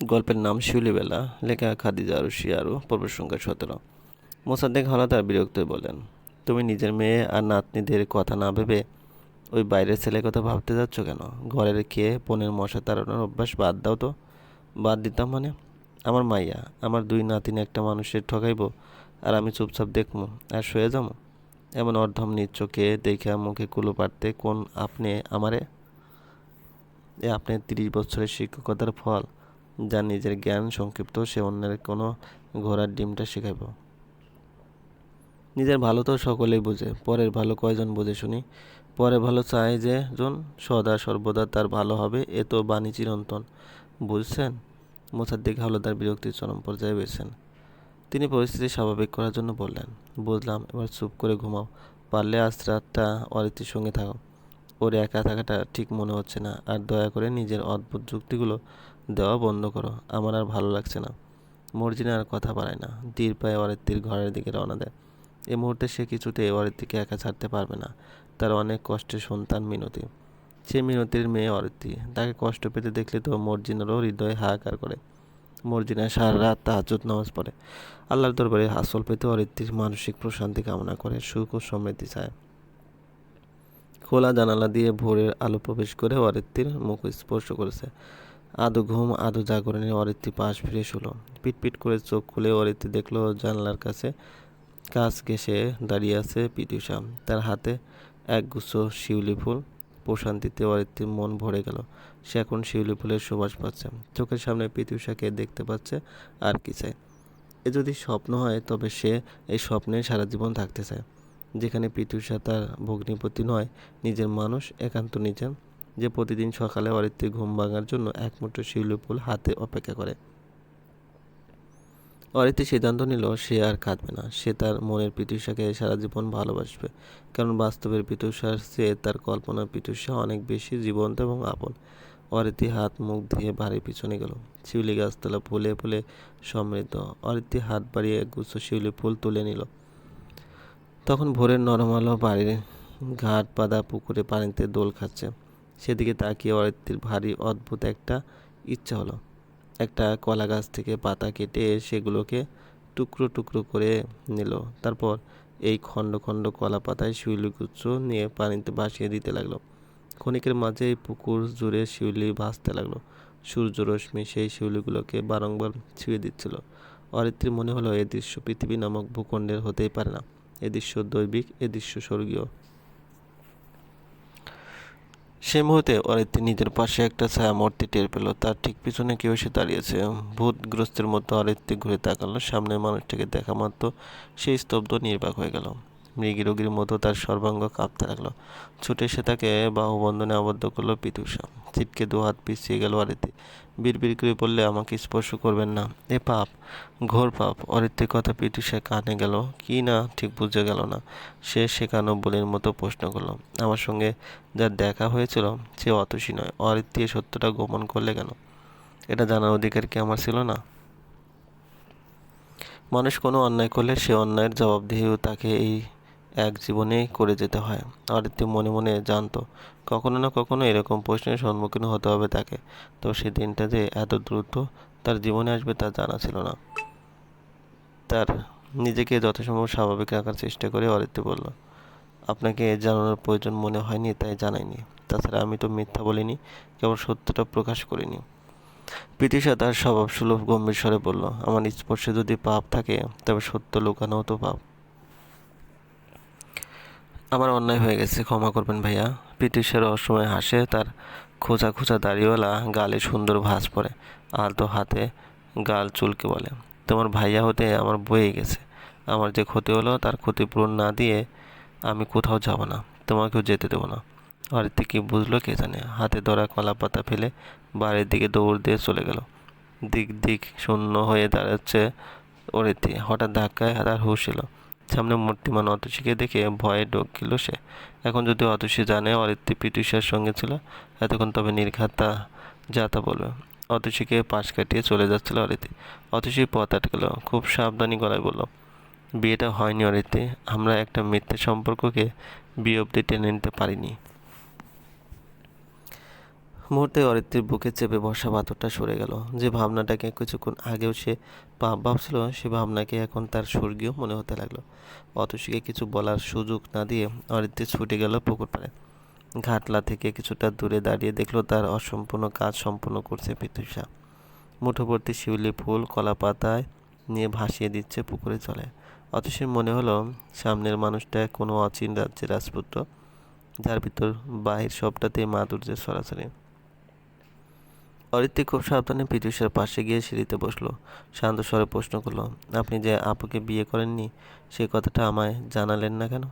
গল্পের নাম শিউলিবেলা, লেখা খাদিজা রশি আরও পর্বের সংখ্যা সতেরো। মোসাদ্দেক হলাদার বিরক্ত হয়ে বললেন তুমি নিজের মেয়ে আর নাতনিদের কথা না ভেবে ওই বাইরের ছেলের কথা ভাবতে যাচ্ছ কেন? ঘরের খেয়ে পনেরো মশা তাড়ানোর অভ্যাস বাদ দাও তো। বাদ দিতাম মানে? আমার মাইয়া, আমার দুই নাতিন একটা মানুষের ঠকাইব আর আমি চুপচাপ দেখব আর শুয়ে যাব এমন অর্ধম নিচ্চকে দেখে মুখে কুলো পারতে কোন আপনি আমারে? এ আপনার তিরিশ বছরের শিক্ষকতার ফল যার নিজের জ্ঞান সংক্ষিপ্ত, সে অন্যের কোনো ঘোড়ার ডিমটা শেখাইব। নিজের ভালো তো সকলেই বোঝে, পরের ভালো কয়জন বোঝে শুনি। পরে ভালো চায় যে জন, সদা সর্বদা তার ভালো হবে, এ তো বাণী চিরন্তন। বুঝছেন? মোসাদ্দিক হাওলাদার বিরক্তির চরম পর্যায়ে রয়েছেন। তিনি পরিস্থিতি স্বাভাবিক করার জন্য বললেন, বুঝলাম, এবার চুপ করে ঘুমাও। পারলে আজ রাতটা অরিতির সঙ্গে থাকো। ওর একা থাকাটা ঠিক মনে হচ্ছে না। আর দয়া করে নিজের অদ্ভুত যুক্তিগুলো দেওয়া বন্ধ করো, আমার আর ভালো লাগছে না। মর্জিনা আর কথা বাড়ায় না। ধীর পায়ে অরিত্তির ঘরের দিকে রওনা দেয়। এই মুহূর্তে সে কিছুতেই অরিত্তিকে একা ছাড়তে পারবে না। তার অনেক কষ্টের সন্তান মিনতি। সে মিনতির মেয়ে অরিত্তি তাকে কষ্ট পেতে দেখলে তো মর্জিনারও হৃদয়ে হাহাকার করে। মর্জিনা সারা রাত তাহাজুদ নামাজ পড়ে। আল্লাহর দরবারে হাসল পেতে অরিত্তির মানসিক প্রশান্তি কামনা করে, সুখ ও সমৃদ্ধি চায়। খোলা জানালা দিয়ে ভোরের আলো প্রবেশ করে অরিত্তির মুখ স্পর্শ করেছে। আদু ঘুম, আদু জাগরণে অরিত্তি পাশ ফিরে শুলো। পিটপিট করে চোখ খুলে অরিত্তি দেখল জানলার কাছে কাজ ঘেসে দাঁড়িয়ে আছে পিটুষা তার হাতে একগুচ্ছ শিউলি ফুল। প্রশান্তিতে অরিত্রির মন ভরে গেল। সে এখন শিউলি ফুলের সুবাস পাচ্ছে। চোখের সামনে পিতুষাকে দেখতে পাচ্ছে আর কি চায়। এ যদি স্বপ্ন হয়, তবে সে এই স্বপ্নে সারা জীবন থাকতে চায়। যেখানে পিতুষা তার ভগ্নিপতি নয়, নিজের মানুষ একান্ত নিজের। যে প্রতিদিন সকালে অরিত্রির ঘুম ভাঙার জন্য এক মুঠো শিউলি ফুল হাতে অপেক্ষা করে। অরিত্রি সিদ্ধান্ত নিল, সে আর কাঁদবে না। সে তার মনের পিতুষাকে সারা জীবন ভালোবাসবে। কারণ বাস্তবের পিতুষার চেয়ে তার কল্পনার পিতুষা অনেক বেশি জীবন্ত এবং আপন। অরিত্রি হাত মুখ দিয়ে বাড়ির পিছনে গেল। শিউলি গাছতলা ফুলে ফুলে সমৃদ্ধ। অরিত্রি হাত বাড়িয়ে একগুচ্ছ শিউলি ফুল তুলে নিল। তখন ভোরের নরম আলো বাড়ির ঘাট পাদা পুকুরে পানিতে দোল খাচ্ছে। সেদিকে তাকিয়ে অরিত্রির ভারী অদ্ভুত একটা ইচ্ছা হলো। একটা কলা গাছ থেকে পাতা কেটে সেগুলোকে টুকরো টুকরো করে নিল। তারপর এই খণ্ড খণ্ড কলা পাতায় শিউলিগুচ্ছ নিয়ে পানিতে ভাসিয়ে দিতে লাগল। ক্ষণিকের মাঝে পুকুর জুড়ে শিউলি ভাসতে লাগল। সূর্য রশ্মি সেই শিউলিগুলোকে বারংবার ছিঁড়ে দিচ্ছিল। অরিত্রীর মনে হলো, এ দৃশ্য পৃথিবী নামক ভূখণ্ডের হতেই পারে না। এ দৃশ্য দৈবিক, এ দৃশ্য স্বর্গীয়। সেই মুহূর্তে অরিত্রী নিজের পাশে একটা ছায়া মূর্তি টের পেল। তার ঠিক পিছনে কেউ এসে দাঁড়িয়েছে। ভূতগ্রস্তের মতো অরিত্রী ঘুরে তাকালো। সামনের মানুষটাকে দেখা মাত্র সেই স্তব্ধ, নির্বাক হয়ে গেল। মৃগী রোগীর মতো তার সর্বাঙ্গ কাঁপতে লাগল। ছুটে এসে তাকে বাহুবন্ধনে আবদ্ধ করল পিতুষা। ছিটকে দু হাত পিছিয়ে গেল অরিত্রী। বিড়বিড় করে বললে, আমাকে স্পর্শ করবেন না। এ পাপ, ঘোর পাপ অরিত্রীর কথা পিতুষা কানে গেল। কি না, ঠিক বুঝে গেল না। সে শেখানো বলির মতো প্রশ্ন করল। আমার সঙ্গে যার দেখা হয়েছিল, সে অতসী নয়। অরিত্রী সত্যটা গোপন করলে কেন? এটা জানার অধিকার কি আমার ছিল না? মানুষ কোনো অন্যায় করলে সে অন্যায়ের জবাবদিহিও তাকে এই এক জীবনেই করে যেতে হয়। অরিত্রী মনে মনে জানতো, কখনো না কখনো এরকম প্রশ্নের সম্মুখীন হতে হবে তাকে। তো সেই দিনটা যে এত দ্রুত তার জীবনে আসবে তা জানা ছিল না। তার নিজেকে যথাসম্ভব স্বাভাবিক রাখার চেষ্টা করে অরিত্রী বলল, আপনাকে জানানোর প্রয়োজন মনে হয়নি, তাই জানাইনি। তাছাড়া আমি তো মিথ্যা বলিনি, কেবল সত্যটা প্রকাশ করিনি। পিতিশা তার স্বভাব সুলভ গম্ভীর স্বরে বলল, আমার স্পর্শে যদি পাপ থাকে, তবে সত্য লুকানোও তো পাপ। আমার অন্যায় হয়ে গেছে, ক্ষমা করবেন ভাইয়া। পিটিশের অসময় হাসে, তার খোঁচা খোঁচা দাড়িওয়ালা গালে সুন্দর ভাঁজ পড়ে, আলতো হাতে গাল চুলকে বলে, তোমার ভাইয়া হতে আমার বয়ে গেছে। আমার যে ক্ষতি হলো, তার ক্ষতিপূরণ না দিয়ে আমি কোথাও যাব না, তোমাকেও যেতে দেবো না। অরিত্রি কি বুঝলো কে জানে, হাতে ধরা কলা পাতা ফেলে বাড়ির দিকে দৌড় দিয়ে চলে গেল। দিক দিক শূন্য হয়ে দাঁড়াচ্ছে অরিত্রি, হঠাৎ ধাক্কায় তার হুশ এলো। সামনে মূর্তিমান অতসীকে দেখে ভয়ে ডোক গেল সে। এখন যদি অতসী জানে অরিত্রি পিটুষার সঙ্গে ছিল, এতক্ষণ তবে নির্ঘাতা যা তা বলবে। অতসীকে পাশ কাটিয়ে চলে যাচ্ছিল অরিত্রি অতসী পথ আটকাল, খুব সাবধানী গলায় বলল, বিয়েটা হয়নি অরিত্রি আমরা একটা মিথ্যে সম্পর্ককে বিয়ে অব্দি টেনে নিতে পারিনি। মুহূর্তে অরিত্রীর বুকে চেপে বসা পাথরটা সরে গেল। যে ভাবনাটাকে কিছুক্ষণ আগেও সে ভাবছিল, সে ভাবনাকে এখন তার স্বর্গীয় মনে হতে লাগল। অতসীকে কিছু বলার সুযোগ না দিয়ে অরিত্রী ছুটে গেল পুকুর পাড়ে। ঘাটলা থেকে কিছুটা দূরে দাঁড়িয়ে দেখল তার অসম্পূর্ণ কাজ সম্পূর্ণ করছে পিতুষা মুঠোভর্তি শিউলি ফুল, কলা পাতায় নিয়ে ভাসিয়ে দিচ্ছে পুকুরে চলে অতসীর মনে হলো, সামনের মানুষটা কোনো অচিন রাজ্যের রাজপুত্র, যার ভিতর বাহির সবটাতেই মাধুর্যের সরাসরি। অরিত্রি খুব সাবধানে পিতুষার পাশে গিয়ে সিঁড়িতে বসল। শান্ত স্বরে প্রশ্ন করল, আপনি যে আপুকে বিয়ে করেননি, সে কথাটা আমায় জানালেন না কেন?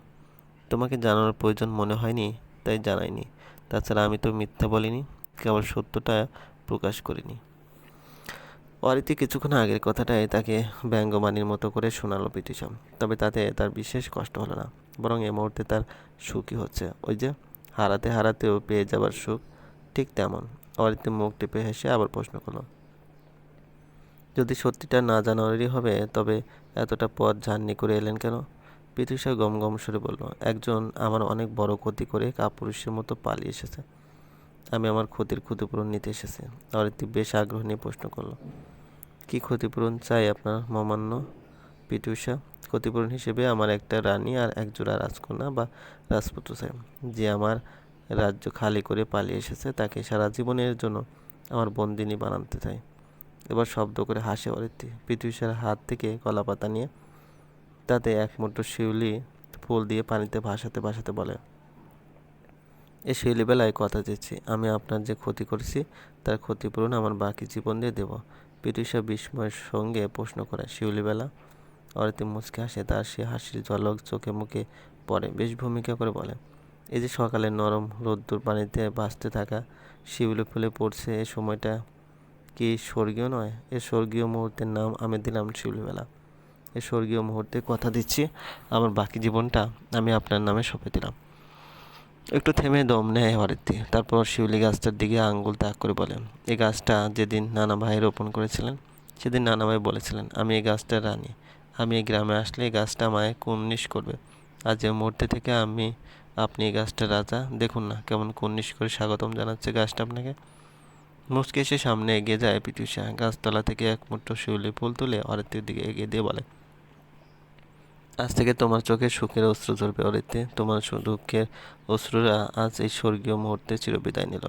তোমাকে জানানোর প্রয়োজন মনে হয়নি, তাই জানাইনি। তাছাড়া আমি তো মিথ্যা বলিনি, কেবল সত্যটা প্রকাশ করিনি। অরিতি কিছুক্ষণ আগের কথাটাই তাকে ব্যঙ্গমানির মতো করে শোনালো পিটিশন তবে তাতে তার বিশেষ কষ্ট হলো না, বরং এ মুহূর্তে তার সুখই হচ্ছে। ওই যে হারাতে হারাতেও পেয়ে যাবার সুখ, ঠিক তেমন। অরিতি মুখ টিপে হেসে আবার প্রশ্ন করল, যদি সত্যিটা না জানানোরই হবে, তবে এতটা পথ জার্নি করে এলেন কেন? পিতুষা গম গম সরে বলল, একজন আমার অনেক বড় ক্ষতি করে কাপুরুষের মতো পালিয়ে এসেছে। আমি আমার ক্ষতির ক্ষতিপূরণ নিতে এসেছি। অরিতি বেশ আগ্রহ নিয়ে প্রশ্ন করল, কি ক্ষতিপূরণ চাই আপনার, মমান্য পিটুষা ক্ষতিপূরণ হিসেবে আমার একটা রানী আর একজোড়া রাজকন্যা বা রাজপুত্র চাই, যে আমার রাজ্য খালি করে পালিয়ে এসেছে, তাকে সারা জীবনের জন্য আমার বন্দিনী বানাতে চাই। এবার শব্দ করে হাসে অরিত্রী। পিটুষার হাত থেকে কলা পাতা নিয়ে তাতে এক মুঠো শিউলি ফুল দিয়ে পানিতে ভাসাতে ভাসাতে বলে, এ শিউলি বেলায় কথা দিচ্ছি। আমি আপনার যে ক্ষতি করেছি, তার ক্ষতিপূরণ আমার বাকি জীবন দিয়ে দেবো। পিটুষা বিস্ময়ের সঙ্গে প্রশ্ন করে, শিউলিবেলা? অরিতি মুচকে হাসে, তার সে হাসির ঝলক চোখে মুখে পড়ে, বেশ ভূমিকা করে বলে এই যে সকালে নরম রোদ্দুর পানিতে ভাসতে থাকা শিউলি ফুলে পড়ছে এ সময়টা কি স্বর্গীয় নয়? এ স্বর্গীয় মুহূর্তের নাম আমি দিলাম শিউলিবেলা। এ স্বর্গীয় মুহূর্তে কথা দিচ্ছি আমার বাকি জীবনটা আমি আপনার নামে সঁপে দিলাম। একটু থেমে দম নেয় হরিত্রী তারপর শিউলি গাছটার দিকে আঙ্গুল তাক করে বলেন এই গাছটা যেদিন নানা ভাই রোপণ করেছিলেন, সেদিন নানা ভাই বলেছিলেন, আমি এই গাছটা রানী। আমি এই গ্রামে আসলে এই গাছটা আমায় কুন্নিশ করবে। আজ যে মুহূর্তে থেকে আমি আপনি এই গাছটা রাজা। দেখুন না, কেমন কুন্নিশ করে স্বাগতম জানাচ্ছে গাছটা আপনাকে। মুসকে এসে সামনে এগিয়ে যায় পিটুষা গাছতলা থেকে এক মুঠো শিউলি ফুল তুলে অরিত্রীর দিকে এগিয়ে দিয়ে বলে, আজ থেকে তোমার চোখে সুখের অশ্রু ঝরবে অরিতে তোমার দুঃখের অশ্রুরা আজ এই স্বর্গীয় মুহূর্তে চিরবিদায় নিল।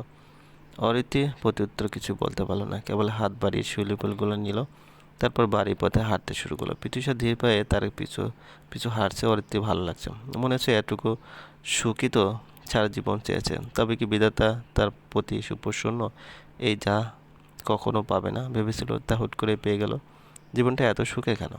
অরিতি প্রত্যুত্তর কিছু বলতে পারল না, কেবল হাত বাড়িয়ে শিউলি ফুলগুলো নিল। তারপর বাড়ি পথে হাঁটতে শুরু করল। পিতুষা ধীর পায়ে তার পিছু পিছু হাঁটছে অরিত্রী ভালো লাগছে। মনে হচ্ছে এটুকু সুখী তো সারা জীবন চেয়েছে। তবে কি বিধাতা তার প্রতি সুপ্রসন্ন? এই যা কখনো পাবে না, ভেবেছিল তা হুট করে পেয়ে গেল। জীবনটা এত সুখে কেন?